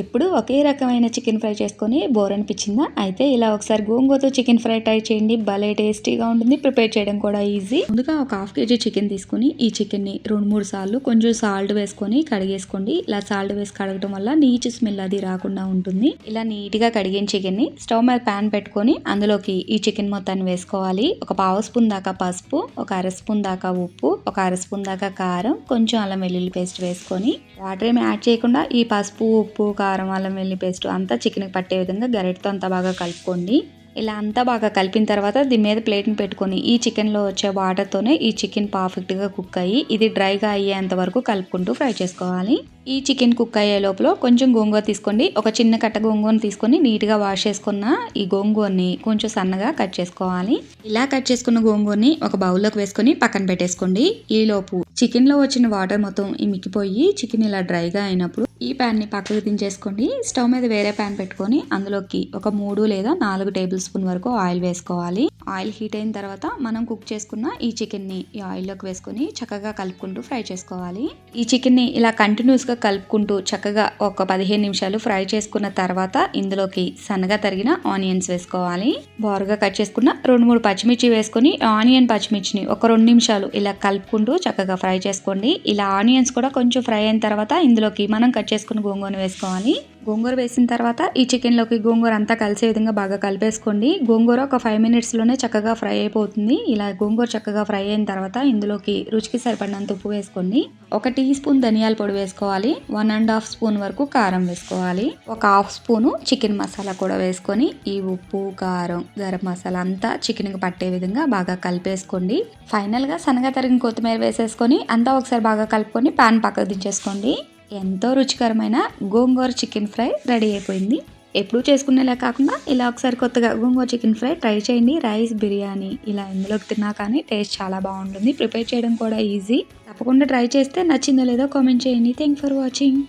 ఎప్పుడు ఒకే రకమైన chicken fry చేసుకొని బోర్ అనిపించిందా? అయితే ఇలా ఒకసారి గోంగూరతో చికెన్ ఫ్రై ట్రై చేయండి. భలే టేస్టీగా ఉంటుంది. ప్రిపేర్ చేయడం కూడా ఈజీ. ముందుగా ఒక హాఫ్ కేజీ చికెన్ తీసుకొని ఈ చికెన్ని రెండు మూడు సార్లు కొంచెం సాల్ట్ వేసుకొని కడిగేసుకోండి. ఇలా సాల్ట్ వేసి కడగడం వల్ల నీచు స్మెల్ అది రాకుండా ఉంటుంది. ఇలా నీట్గా కడిగిన చికెన్ని స్టవ్ మీద ప్యాన్ పెట్టుకొని అందులోకి ఈ చికెన్ మొత్తాన్ని వేసుకోవాలి. ఒక పావు స్పూన్ దాకా పసుపు ఒక అర స్పూన్ దాకా ఉప్పు ఒక అర స్పూన్ దాకా కారం కొంచెం అల్లం వెల్లుల్లి పేస్ట్ వేసుకొని వాటర్ ఏమి యాడ్ చేయకుండా ఈ పసుపు ఉప్పు కారం అల్లం వెల్లి పేస్ట్ అంతా చికెన్కి పట్టే విధంగా గరిటతో అంతా బాగా కలుపుకోండి. ఇలా అంతా బాగా కలిపిన తర్వాత దీని మీద ప్లేట్ని పెట్టుకొని ఈ చికెన్లో వచ్చే వాటర్తోనే ఈ చికెన్ పర్ఫెక్ట్గా కుక్ అయ్యి ఇది డ్రైగా అయ్యేంత వరకు కలుపుకుంటూ ఫ్రై చేసుకోవాలి. ఈ చికెన్ కుక్ అయ్యే లోపల కొంచెం గోంగూర తీసుకోండి. ఒక చిన్న కట్ట గోంగూరని తీసుకొని నీట్గా వాష్ చేసుకున్న ఈ గోంగూరని కొంచెం సన్నగా కట్ చేసుకోవాలి. ఇలా కట్ చేసుకున్న గోంగూరని ఒక బౌల్లోకి వేసుకొని పక్కన పెట్టేసుకోండి. ఈ లోపు చికెన్లో వచ్చిన వాటర్ మొత్తం ఇమికిపోయి చికెన్ ఇలా డ్రైగా అయినప్పుడు ఈ ప్యాన్ని పక్కకు దించేసుకోండి. స్టవ్ మీద వేరే ప్యాన్ పెట్టుకొని అందులోకి ఒక మూడు లేదా నాలుగు టేబుల్ స్పూన్ వరకు ఆయిల్ వేసుకోవాలి. ఆయిల్ హీట్ అయిన తర్వాత మనం కుక్ చేసుకున్న ఈ చికెన్ని ఈ ఆయిల్లోకి వేసుకొని చక్కగా కలుపుకుంటూ ఫ్రై చేసుకోవాలి. ఈ చికెన్ని ఇలా కంటిన్యూస్గా కలుపుకుంటూ చక్కగా ఒక పదిహేను నిమిషాలు ఫ్రై చేసుకున్న తర్వాత ఇందులోకి సన్నగా తరిగిన ఆనియన్స్ వేసుకోవాలి. బారుగా కట్ చేసుకున్న రెండు మూడు పచ్చిమిర్చి వేసుకొని ఆనియన్ పచ్చిమిర్చిని ఒక రెండు నిమిషాలు ఇలా కలుపుకుంటూ చక్కగా ఫ్రై చేసుకోండి. ఇలా ఆనియన్స్ కూడా కొంచెం ఫ్రై అయిన తర్వాత ఇందులోకి మనం కట్ చేసుకుని గోంగూర వేసుకోవాలి. గోంగూర వేసిన తర్వాత ఈ చికెన్లోకి గోంగూర అంతా కలిసే విధంగా బాగా కలిపేసుకోండి. గోంగూర ఒక ఫైవ్ మినిట్స్లోనే చక్కగా ఫ్రై అయిపోతుంది. ఇలా గోంగూర చక్కగా ఫ్రై అయిన తర్వాత ఇందులోకి రుచికి సరిపడినంత ఉప్పు వేసుకోండి. ఒక టీ స్పూన్ ధనియాల పొడి వేసుకోవాలి. వన్ అండ్ హాఫ్ స్పూన్ వరకు కారం వేసుకోవాలి. ఒక హాఫ్ స్పూను చికెన్ మసాలా కూడా వేసుకొని ఈ ఉప్పు కారం గరం మసాలా అంతా చికెన్కి పట్టే విధంగా బాగా కలిపేసుకోండి. ఫైనల్గా సన్నగా తరిగిన కొత్తిమీర వేసేసుకొని అంతా ఒకసారి బాగా కలుపుకొని పాన్ పక్కకు దించేసుకోండి. ఎంతో రుచికరమైన గోంగూర చికెన్ ఫ్రై రెడీ అయిపోయింది. ఎప్పుడూ చేసుకునేలా కాకుండా ఇలా ఒకసారి కొత్తగా గోంగూర చికెన్ ఫ్రై ట్రై చేయండి. రైస్ బిర్యానీ ఇలా ఇందులోకి తిన్నా కానీ టేస్ట్ చాలా బాగుంటుంది. ప్రిపేర్ చేయడం కూడా ఈజీ. తప్పకుండా ట్రై చేస్తే నచ్చిందో లేదో కామెంట్ చేయండి. Thank for watching.